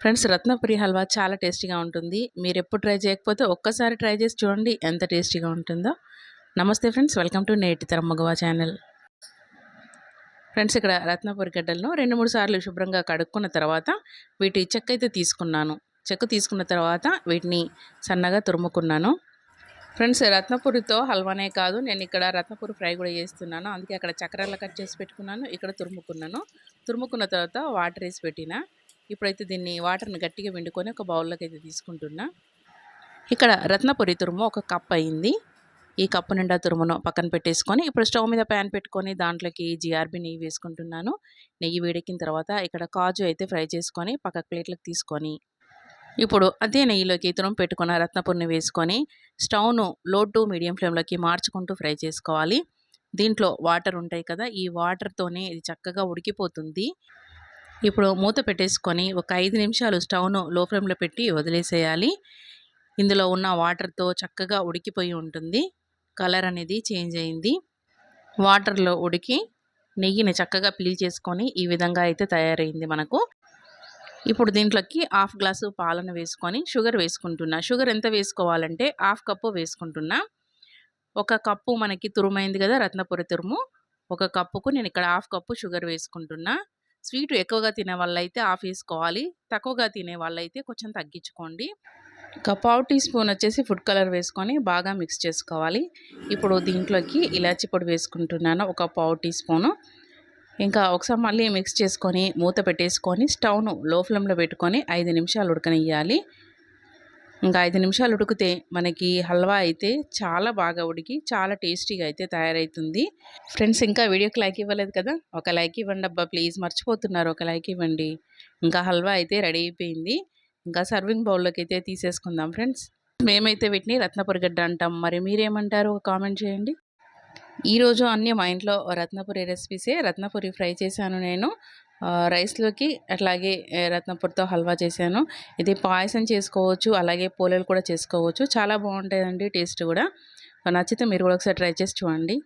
Friends Ratnapuri halwa చాలా టేస్టీగా ఉంటుంది. మీరు ఎప్పుడు ట్రై చేయకపోతే ఒక్కసారి ట్రై చేసి చూడండి ఎంత టేస్టీగా ఉంటుందో. నమస్తే ఫ్రెండ్స్ వెల్కమ్ టు నేటి తరం మగవా ఛానల్. ఫ్రెండ్స్ ఇక్కడ రత్నపురి గడ్డలను రెండు మూడు సార్లు శుభ్రంగా కడుక్కున్న తర్వాత వీటి చెక్క అయితే తీసుకున్నాను. చెక్క తీసుకున్న తర్వాత వీటిని సన్నగా తురుముకున్నాను. ఫ్రెండ్స్ రత్నపూరితో హల్వానే కాదు నేను ఇక్కడ రత్నపూరి ఫ్రై కూడా చేస్తున్నాను. అందుకే అక్కడ చక్రాలు కట్ చేసి పెట్టుకున్నాను ఇక్కడ తురుముకున్నాను. తురుముకున్న తర్వాత వాటర్ వేసి పెట్టిన. ఇప్పుడైతే దీన్ని వాటర్ని గట్టిగా వండుకొని ఒక బౌల్లోకి అయితే తీసుకుంటున్నా. ఇక్కడ రత్నపురి తురుము ఒక కప్ అయింది. ఈ కప్పు నిండా తురుమును పక్కన పెట్టేసుకొని ఇప్పుడు స్టవ్ మీద ప్యాన్ పెట్టుకొని దాంట్లోకి జిఆర్బి నెయ్యి వేసుకుంటున్నాను. నెయ్యి వేడెక్కిన తర్వాత ఇక్కడ కాజు అయితే ఫ్రై చేసుకొని పక్క ప్లేట్లకు తీసుకొని ఇప్పుడు అదే నెయ్యిలోకి తురుము పెట్టుకున్న రత్నపురిని వేసుకొని స్టవ్ను లో టు మీడియం ఫ్లేమ్లోకి మార్చుకుంటూ ఫ్రై చేసుకోవాలి. దీంట్లో వాటర్ ఉంటాయి కదా ఈ వాటర్తోనే ఇది చక్కగా ఉడికిపోతుంది. ఇప్పుడు మూత పెట్టేసుకొని ఒక ఐదు నిమిషాలు స్టవ్ను లో ఫ్లేమ్లో పెట్టి వదిలేసేయాలి. ఇందులో ఉన్న వాటర్తో చక్కగా ఉడికిపోయి ఉంటుంది. కలర్ అనేది చేంజ్ అయింది. వాటర్లో ఉడికి నెయ్యిని చక్కగా పీల్ చేసుకొని ఈ విధంగా అయితే తయారైంది మనకు. ఇప్పుడు దీంట్లోకి హాఫ్ గ్లాసు పాలను వేసుకొని షుగర్ వేసుకుంటున్నా. షుగర్ ఎంత వేసుకోవాలంటే హాఫ్ కప్పు వేసుకుంటున్నా. ఒక కప్పు మనకి తురుమైంది కదా రత్నపుర తురుము. ఒక కప్పుకు నేను ఇక్కడ హాఫ్ కప్పు షుగర్ వేసుకుంటున్నా. స్వీట్ ఎక్కువగా తినే వాళ్ళైతే ఆఫ్ వేసుకోవాలి. తక్కువగా తినే వాళ్ళైతే కొంచెం తగ్గించుకోండి. ఒక పావు టీ స్పూన్ వచ్చేసి ఫుడ్ కలర్ వేసుకొని బాగా మిక్స్ చేసుకోవాలి. ఇప్పుడు దీంట్లోకి ఇలాచి పొడి వేసుకుంటున్నాను ఒక పావు టీ స్పూను. ఇంకా ఒకసారి మళ్ళీ మిక్స్ చేసుకొని మూత పెట్టేసుకొని స్టవ్ను లో ఫ్లేమ్లో పెట్టుకొని ఐదు నిమిషాలు ఉడకనియ్యాలి. ఇంకా ఐదు నిమిషాలు ఉడికితే మనకి హల్వా అయితే చాలా బాగా ఉడికి చాలా టేస్టీగా అయితే తయారవుతుంది ఫ్రెండ్స్ ఇంకా వీడియోకి లైక్ ఇవ్వలేదు కదా? ఒక లైక్ ఇవ్వండి అబ్బా ప్లీజ్. మర్చిపోతున్నారు ఒక లైక్ ఇవ్వండి. ఇంకా హల్వా అయితే రెడీ అయిపోయింది. ఇంకా సర్వింగ్ బౌల్లోకి అయితే తీసేసుకుందాం ఫ్రెండ్స్. మేమైతే వీటిని రత్నపురి గడ్డ అంటాం. మరి మీరేమంటారు? ఒక కామెంట్ చేయండి. ఈరోజు అన్నీ మా ఇంట్లో రత్నపురి రెసిపీసే. రత్నపురి ఫ్రై చేశాను నేను. రైస్లోకి అట్లాగే రత్నపూర్తో హల్వా చేశాను. ఇది పాయసం చేసుకోవచ్చు అలాగే పోలేలు కూడా చేసుకోవచ్చు. చాలా బాగుంటుందండి టేస్ట్ కూడా. నచ్చితే మీరు కూడా ఒకసారి ట్రై చేసి చూడండి.